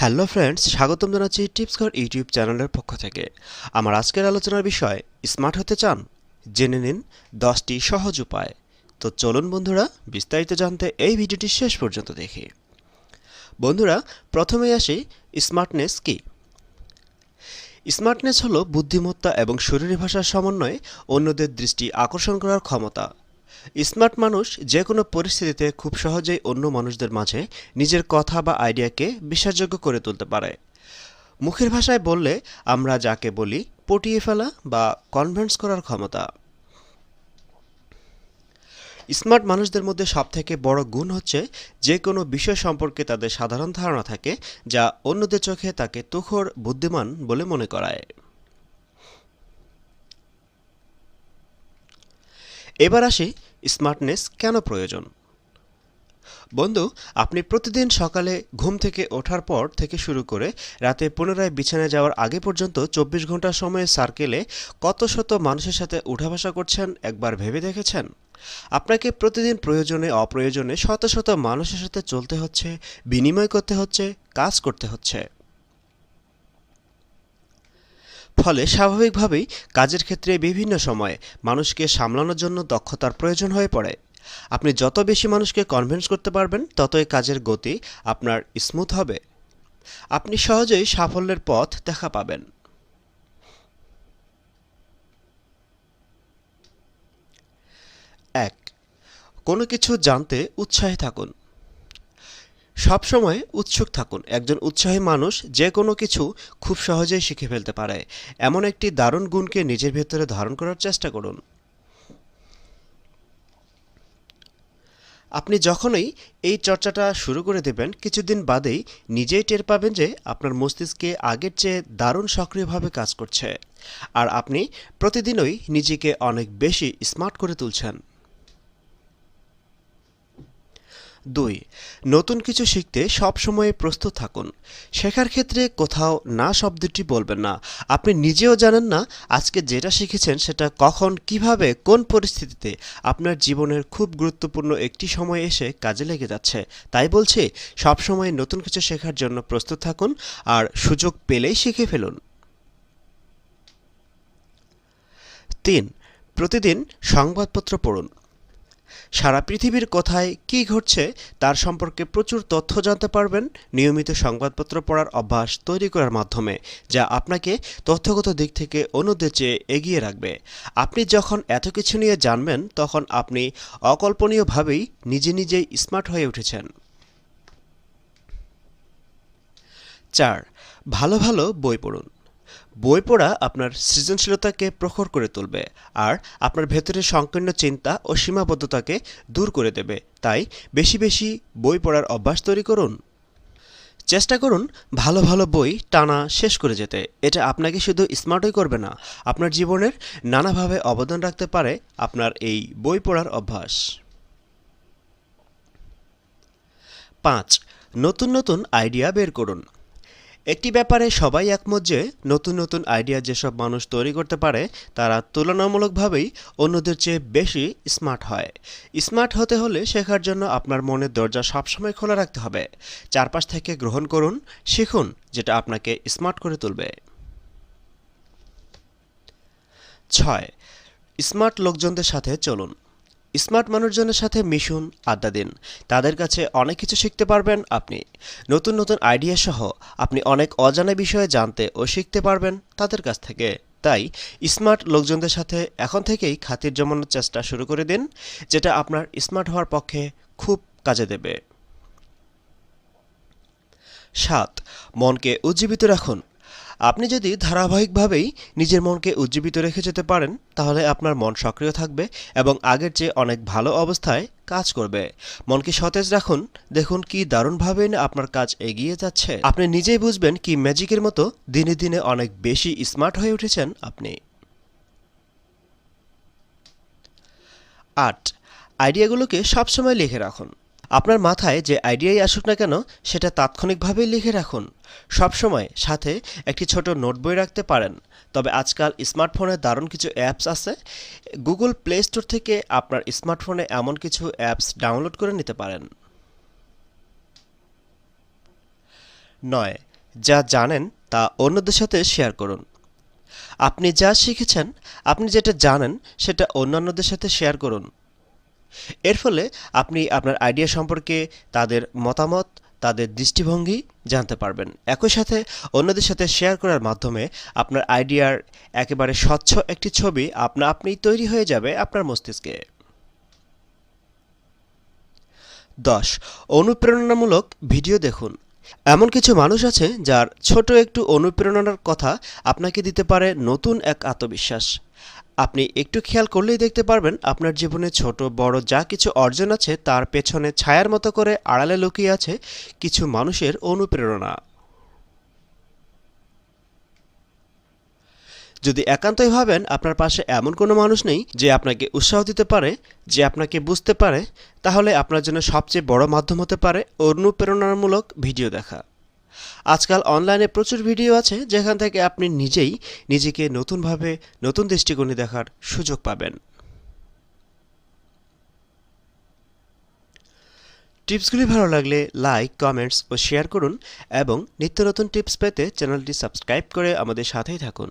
Hello friends, স্বাগতম জানাচ্ছি tips ঘর ইউটিউব চ্যানেলের পক্ষ থেকে। আমার আজকের আলোচনার বিষয়, স্মার্ট হতে চান? জেনে নিন দশটি সহজ উপায়। তো চলুন বন্ধুরা, বিস্তারিত জানতে এই ভিডিওটি শেষ পর্যন্ত দেখি। বন্ধুরা, প্রথমেই আসি, স্মার্টনেস কি? স্মার্টনেস হলো বুদ্ধিমত্তা এবং শরীরী ভাষার সমন্বয়ে অন্যদের দৃষ্টি আকর্ষণ করার ক্ষমতা। স্মার্ট মানুষ যে কোনো পরিস্থিতিতে খুব সহজেই অন্য মানুষদের মাঝে নিজের কথা বা আইডিয়াকে বিশ্বাসযোগ্য করে তুলতে পারে। মুখের ভাষায় বললে আমরা যাকে বলি পটিয়ে ফেলা বা কনভেন্স করার ক্ষমতা। স্মার্ট মানুষদের মধ্যে সবথেকে বড় গুণ হচ্ছে যে কোনো বিষয় সম্পর্কে তাদের সাধারণ ধারণা থাকে যা অন্যদের চোখে তাকে তুখোর বুদ্ধিমান বলে মনে করায়। এবার আসি স্মার্টনেস কেন প্রয়োজন? বন্ধু, আপনি প্রতিদিন সকালে ঘুম থেকে ওঠার পর থেকে শুরু করে রাতে পুনরায় বিছানায় যাওয়ার আগে পর্যন্ত চব্বিশ ঘণ্টা সময়ের সার্কেলে কত শত মানুষের সাথে উঠাভাসা করছেন একবার ভেবে দেখেছেন? আপনাকে প্রতিদিন প্রয়োজনে অপ্রয়োজনে শত শত মানুষের সাথে চলতে হচ্ছে, বিনিময় করতে হচ্ছে, কাজ করতে হচ্ছে। ফলে স্বাভাবিকভাবেই কাজের ক্ষেত্রে বিভিন্ন সময়ে মানুষকে সামলানোর জন্য দক্ষতার প্রয়োজন হয়ে পড়ে। আপনি যত বেশি মানুষকে কনভিন্স করতে পারবেন, ততই কাজের গতি আপনার স্মুথ হবে। আপনি সহজেই সাফল্যের পথ দেখা পাবেন। এক, কোনো কিছু জানতে উৎসাহী থাকুন। সবসময় উৎসুক থাকুন। একজন উৎসাহী মানুষ যে কোনো কিছু খুব সহজেই শিখে ফেলতে পারে। এমন একটি দারুণ গুণকে নিজের ভেতরে ধারণ করার চেষ্টা করুন। আপনি যখনই এই চর্চাটা শুরু করে দেবেন, কিছুদিন বাদেই নিজেই টের পাবেন যে আপনার মস্তিষ্কে আগের চেয়ে দারুণ সক্রিয়ভাবে কাজ করছে। আর আপনি প্রতিদিনই নিজেকে অনেক বেশি স্মার্ট করে তুলছেন। দুই, নতুন কিছু শিখতে সবসময় প্রস্তুত থাকুন। শেখার ক্ষেত্রে কোথাও না শব্দটি বলবেন না। আপনি নিজেও জানেন না আজকে যেটা শিখেছেন সেটা কখন, কীভাবে, কোন পরিস্থিতিতে আপনার জীবনের খুব গুরুত্বপূর্ণ একটি সময় এসে কাজে লেগে যাচ্ছে। তাই বলছি সবসময় নতুন কিছু শেখার জন্য প্রস্তুত থাকুন আর সুযোগ পেলেই শিখে ফেলুন। তিন, প্রতিদিন সংবাদপত্র পড়ুন। সারা পৃথিবীর কোথায় কী ঘটছে তার সম্পর্কে প্রচুর তথ্য জানতে পারবেন। নিয়মিত সংবাদপত্র পড়ার অভ্যাস তৈরি করার মাধ্যমে, যা আপনাকে তথ্যগত দিক থেকে অন্যদের চেয়ে এগিয়ে রাখবে। আপনি যখন এত কিছু নিয়ে জানবেন, তখন আপনি অকল্পনীয়ভাবেই নিজে নিজেই স্মার্ট হয়ে উঠেছেন। চার, ভালো ভালো বই পড়ুন। বই পড়া আপনার সৃজনশীলতাকে প্রখর করে তুলবে আর আপনার ভেতরের সংকীর্ণ চিন্তা ও সীমাবদ্ধতাকে দূর করে দেবে। তাই বেশি বেশি বই পড়ার অভ্যাস তৈরি করুন। চেষ্টা করুন ভালো ভালো বই টানা শেষ করে যেতে। এটা আপনাকে শুধু স্মার্টই করবে না, আপনার জীবনের নানাভাবে অবদান রাখতে পারে আপনার এই বই পড়ার অভ্যাস। পাঁচ, নতুন নতুন আইডিয়া বের করুন। একটি ব্যাপারে সবাই একমত যে নতুন নতুন আইডিয়া যেসব মানুষ তৈরি করতে পারে, তারা তুলনামূলকভাবেই অন্যদের চেয়ে বেশি স্মার্ট হয়। স্মার্ট হতে হলে শেখার জন্য আপনার মনের দরজা সবসময় খোলা রাখতে হবে। চারপাশ থেকে গ্রহণ করুন, শিখুন, যেটা আপনাকে স্মার্ট করে তুলবে। ছয় স্মার্ট লোকজনদের সাথে চলুন। স্মার্ট মানুষজনের সাথে মিশুন, আড্ডা দিন। তাদের কাছে অনেক কিছু শিখতে পারবেন আপনি। নতুন নতুন আইডিয়া সহ আপনি অনেক অজানা বিষয়ে জানতে ও শিখতে পারবেন তাদের কাছ থেকে। তাই স্মার্ট লোকজনদের সাথে এখন থেকেই খাতির জমানোর চেষ্টা শুরু করে দিন, যেটা আপনার স্মার্ট হওয়ার পক্ষে খুব কাজে দেবে। সাত, মনকে উজ্জীবিত রাখুন। আপনি যদি ধারাবাহিকভাবেই নিজের মনকে উজ্জীবিত রেখে যেতে পারেন, তাহলে আপনার মন সক্রিয় থাকবে এবং আগের চেয়ে অনেক ভালো অবস্থায় কাজ করবে। মনকে সতেজ রাখুন। দেখুন কি দারুণভাবে আপনার কাজ এগিয়ে যাচ্ছে। আপনি নিজেই বুঝবেন কি ম্যাজিকের মতো দিনে দিনে অনেক বেশি স্মার্ট হয়ে উঠেছেন আপনি। আট। আইডিয়াগুলোকে সবসময় লিখে রাখুন। আপনার মাথায় যে আইডিয়াই আসুক না কেন, সেটা তাৎক্ষণিকভাবেই লিখে রাখুন। সবসময় সাথে একটি ছোট নোট বই রাখতে পারেন। তবে আজকাল স্মার্টফোনে দারুণ কিছু অ্যাপস আছে। গুগল প্লে স্টোর থেকে আপনার স্মার্টফোনে এমন কিছু অ্যাপস ডাউনলোড করে নিতে পারেন। নয়, যা জানেন তা অন্যদের সাথে শেয়ার করুন। আপনি যা শিখেছেন, আপনি যেটা জানেন, সেটা অন্যান্যদের সাথে শেয়ার করুন। এর ফলে আপনি আপনার আইডিয়া সম্পর্কে তাদের মতামত, তাদের দৃষ্টিভঙ্গি জানতে পারবেন। একই সাথে অন্যদের সাথে শেয়ার করার মাধ্যমে আপনার আইডিয়ার একেবারে স্বচ্ছ একটি ছবি আপনা আপনি তৈরি হয়ে যাবে আপনার মস্তিষ্কে। দশ, অনুপ্রেরণামূলক ভিডিও দেখুন। এমন কিছু মানুষ আছে যার ছোট একটু অনুপ্রেরণার কথা আপনাকে দিতে পারে নতুন এক আত্মবিশ্বাস। আপনি একটু খেয়াল করলেই দেখতে পারবেন আপনার জীবনে ছোট, বড় যা কিছু অর্জন আছে তার পেছনে ছায়ার মতো করে আড়ালে লুকিয়ে আছে কিছু মানুষের অনুপ্রেরণা। যদি একান্তই ভাবেন আপনার পাশে এমন কোনো মানুষ নেই যে আপনাকে উৎসাহ দিতে পারে, যে আপনাকে বুঝতে পারে, তাহলে আপনার জন্য সবচেয়ে বড় মাধ্যম হতে পারে অনুপ্রেরণামূলক ভিডিও দেখা। আজকাল অনলাইনে প্রচুর ভিডিও আছে যেখান থেকে আপনি নিজেই নিজেকে নতুনভাবে নতুন দৃষ্টিকোণে দেখার সুযোগ পাবেন। টিপসগুলি ভালো লাগলে লাইক, কমেন্টস ও শেয়ার করুন এবং নিত্য নতুন টিপস পেতে চ্যানেলটি সাবস্ক্রাইব করে আমাদের সাথেই থাকুন।